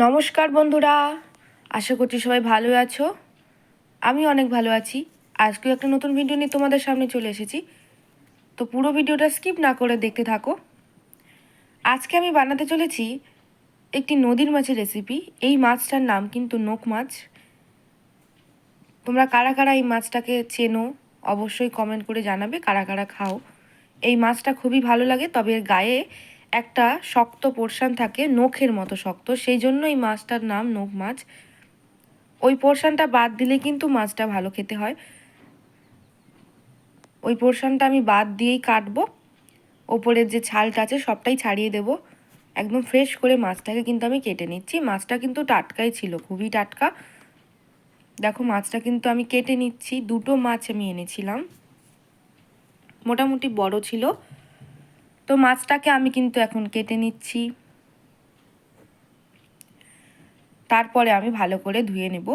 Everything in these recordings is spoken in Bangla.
নমস্কার বন্ধুরা, আশা করছি সবাই ভালো আছো। আমি অনেক ভালো আছি। আজকেও একটা নতুন ভিডিও নিয়ে তোমাদের সামনে চলে এসেছি। তো পুরো ভিডিওটা স্কিপ না করে দেখতে থাকো। আজকে আমি বানাতে চলেছি একটি নদীর মাছের রেসিপি এই মাছটার নাম কিন্তু নোক মাছ। তোমরা কারা কারা এই মাছটাকে চেনো, অবশ্যই কমেন্ট করে জানাবে, কারা কারা খাও। এই মাছটা খুবই ভালো লাগে, তবে এর গায়ে একটা শক্ত পোর্শান থাকে, নখের মতো শক্ত। সেই জন্য এই মাছটার নাম নখ মাছ। ওই পোর্শানটা বাদ দিলে কিন্তু মাছটা ভালো খেতে হয়। ওই পোর্শানটা আমি বাদ দিয়েই কাটবো। ওপরের যে ছালটা আছে, সবটাই ছাড়িয়ে দেব। একদম ফ্রেশ করে মাছটাকে কিন্তু আমি কেটে নিচ্ছি। মাছটা কিন্তু টাটকাই ছিল, খুবই টাটকা। দেখো, মাছটা কিন্তু আমি কেটে নিচ্ছি। দুটো মাছ আমি এনেছিলাম। মোটামুটি বড় ছিল। তো মাছটাকে আমি কিন্তু এখন কেটে নিচ্ছি। তারপরে আমি ভালো করে ধুয়ে নেব।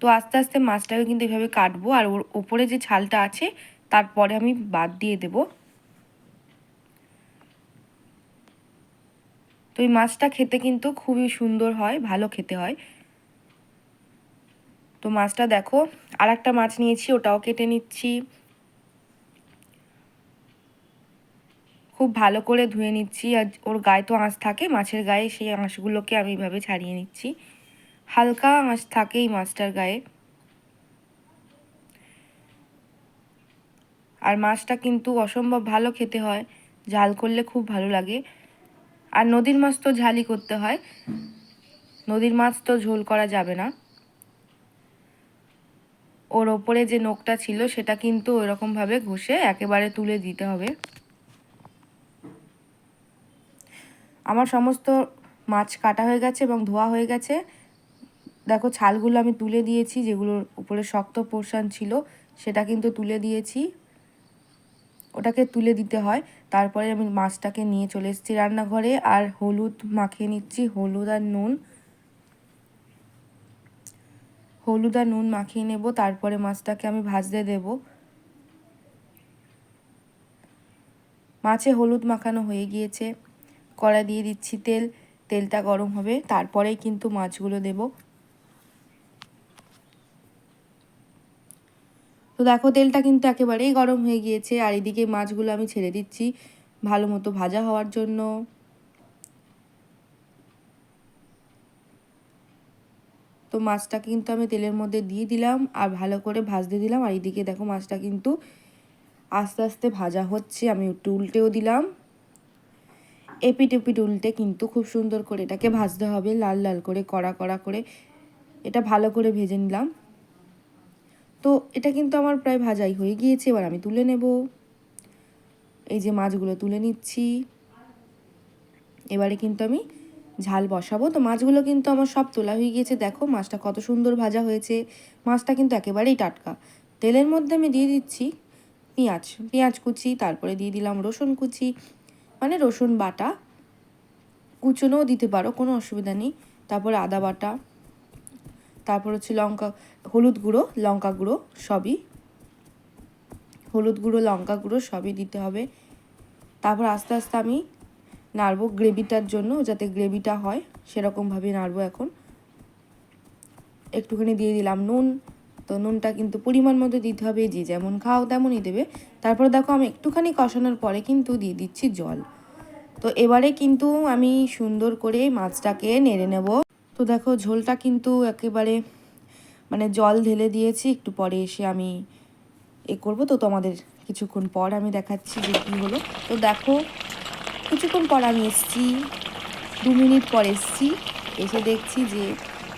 তো আস্তে আস্তে মাছটাকে কিন্তু এভাবে কাটবো আর ওর ওপরে যে ছালটা আছে, তারপরে আমি বাদ দিয়ে দেব। তো এই মাছটা খেতে কিন্তু খুবই সুন্দর হয়, ভালো খেতে হয়। তো মাছটা দেখো আর একটা মাছ নিয়েছি, ওটাও কেটে নিচ্ছি। খুব ভালো করে ধুয়ে নিচ্ছি আর ওর গায়ে তো আঁশ থাকে, মাছের গায়ে সেই আঁশগুলোকে আমি এভাবে ছাড়িয়ে নিচ্ছি। হালকা আঁশ থাকে এই মাছটার গায়ে। আর মাছটা কিন্তু অসম্ভব ভালো খেতে হয়, ঝাল করলে খুব ভালো লাগে। আর নদীর মাছ তো ঝালই করতে হয়, নদীর মাছ তো ঝোল করা যাবে না। ওর ওপরে যে নোকটা ছিল সেটা কিন্তু ওইরকমভাবে ঘষে একেবারে তুলে দিতে হবে। আমার সমস্ত মাছ কাটা হয়ে গেছে এবং ধোয়া হয়ে গেছে। দেখো, ছালগুলো আমি তুলে দিয়েছি যেগুলোর উপরে শক্ত পোর্শান ছিল, সেটা কিন্তু তুলে দিয়েছি। ওটাকে তুলে দিতে হয়। তারপরে আমি মাছটাকে নিয়ে চলে এসেছি রান্নাঘরে। আর হলুদ মাখিয়ে নিচ্ছি, হলুদ আর নুন। হলুদ আর নুন মাখিয়ে নেব, তারপরে মাছটাকে আমি ভাজতে দেব। মাছে হলুদ মাখানো হয়ে গিয়েছে। কড়া দিয়ে দিচ্ছি তেল। তেলটা গরম হবে তারপরেই কিন্তু মাছগুলো দেব। তো দেখো, তেলটা কিন্তু একেবারেই গরম হয়ে গিয়েছে, আর এদিকে মাছগুলো আমি ছেড়ে দিচ্ছি ভালো মতো ভাজা হওয়ার জন্য। তো মাছটা কিন্তু আমি তেলের মধ্যে দিয়ে দিলাম, আর ভালো করে ভাজতে দিলাম, আর এদিকে দেখো মাছটা কিন্তু আস্তে আস্তে ভাজা হচ্ছে, আমি একটু উল্টেও দিলাম। এপিট এপিট উল্টে কিন্তু খুব সুন্দর করে এটাকে ভাজতে হবে, লাল লাল করে, কড়া কড়া করে। এটা ভালো করে ভেজে নিলাম। তো এটা কিন্তু আমার প্রায় ভাজাই হয়ে গিয়েছে, এবার আমি তুলে নেব। এই যে মাছগুলো তুলে নিচ্ছি। এবারে কিন্তু আমি ঝাল বসাবো। তো মাছগুলো কিন্তু আমার সব তোলা হয়ে গিয়েছে। দেখো মাছটা কত সুন্দর ভাজা হয়েছে। মাছটা কিন্তু একেবারেই টাটকা। তেলের মধ্যে আমি দিয়ে দিচ্ছি পেঁয়াজ। পেঁয়াজ কুচি, তারপরে দিয়ে দিলাম রসুন কুচি। মানে রসুন বাটা। কুচনোও দিতে পারো, কোনো অসুবিধা নেই। তারপর আদা বাটা, তারপর হচ্ছে লঙ্কা, হলুদ গুঁড়ো, লঙ্কা গুঁড়ো সবই। হলুদ গুঁড়ো, লঙ্কা গুঁড়ো সবই দিতে হবে। তারপর আস্তে আস্তে আমি নাড়বো গ্রেভিটার জন্য, যাতে গ্রেভিটা হয়। সেরকমভাবে নাড়বো এখন। একটুখানি দিয়ে দিলাম নুন তো নুনটা কিন্তু পরিমাণ মতো দিতে হবে, যে যেমন খাও তেমনই দেবে। তারপর দেখো আমি একটুখানি কষানোর পরে কিন্তু দিয়ে দিচ্ছি জল। তো এবারে কিন্তু আমি সুন্দর করে মাছটাকে নেড়ে নেব। তো দেখো ঝোলটা কিন্তু একেবারে মানে জল ঢেলে দিয়েছি, একটু পরে এসে আমি এ করব। তো তোমাদের কিছুক্ষণ পর আমি দেখাচ্ছি যে কী হলো। তো দেখো কিছুক্ষণ পর আমি এসছি, দু মিনিট পর এসছি। এসে দেখছি যে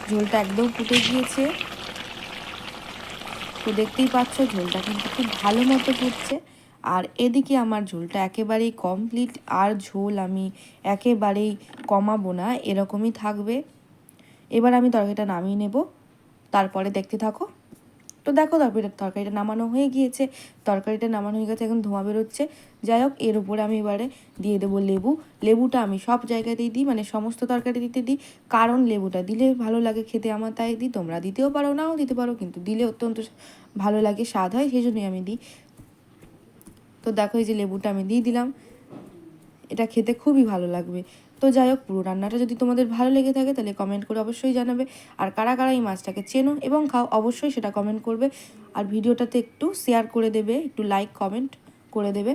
ঝোলটা একদম ফুটে গিয়েছে। তো দেখতেই পাচ্ছ ঝোলটা কিন্তু খুব ভালো মতো ফুটছে আর এদিকে আমার ঝোলটা একেবারেই কমপ্লিট আর ঝোল আমি একেবারেই কমাবো না, এরকমই থাকবে। এবার আমি তরকারিটা নামিয়ে নেব, তারপরে দেখতে থাকো। তো দেখো তারপরে তরকারিটা নামানো হয়ে গিয়েছে। তরকারিটা নামানো হয়ে গেছে, এখন ধোঁয়া বেরোচ্ছে। যাই হোক, এর উপরে আমি এবারে দিয়ে দেবো লেবু। লেবুটা আমি সব জায়গাতেই দিই মানে সমস্ত তরকারি দিতে দিই। কারণ লেবুটা দিলে ভালো লাগে খেতে, আমার তাই দিই। তোমরা দিতেও পারো, নাও দিতে পারো, কিন্তু দিলে অত্যন্ত ভালো লাগে, স্বাদ হয়, সেই জন্যই আমি দিই। তো দেখো এই যে লেবুটা আমি দিয়ে দিলাম। এটা খেতে খুবই ভালো লাগবে। তো যাই হোক, পুরো রান্নাটা যদি তোমাদের ভালো লেগে থাকে, তাহলে কমেন্ট করে অবশ্যই জানাবে। আর কারা কারা এই মাছটাকে চেনো এবং খাও, অবশ্যই সেটা কমেন্ট করবে। আর ভিডিওটাতে একটু শেয়ার করে দেবে, একটু লাইক কমেন্ট করে দেবে।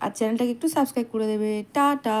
আর চ্যানেলটাকে একটু সাবস্ক্রাইব করে দেবে। টাটা!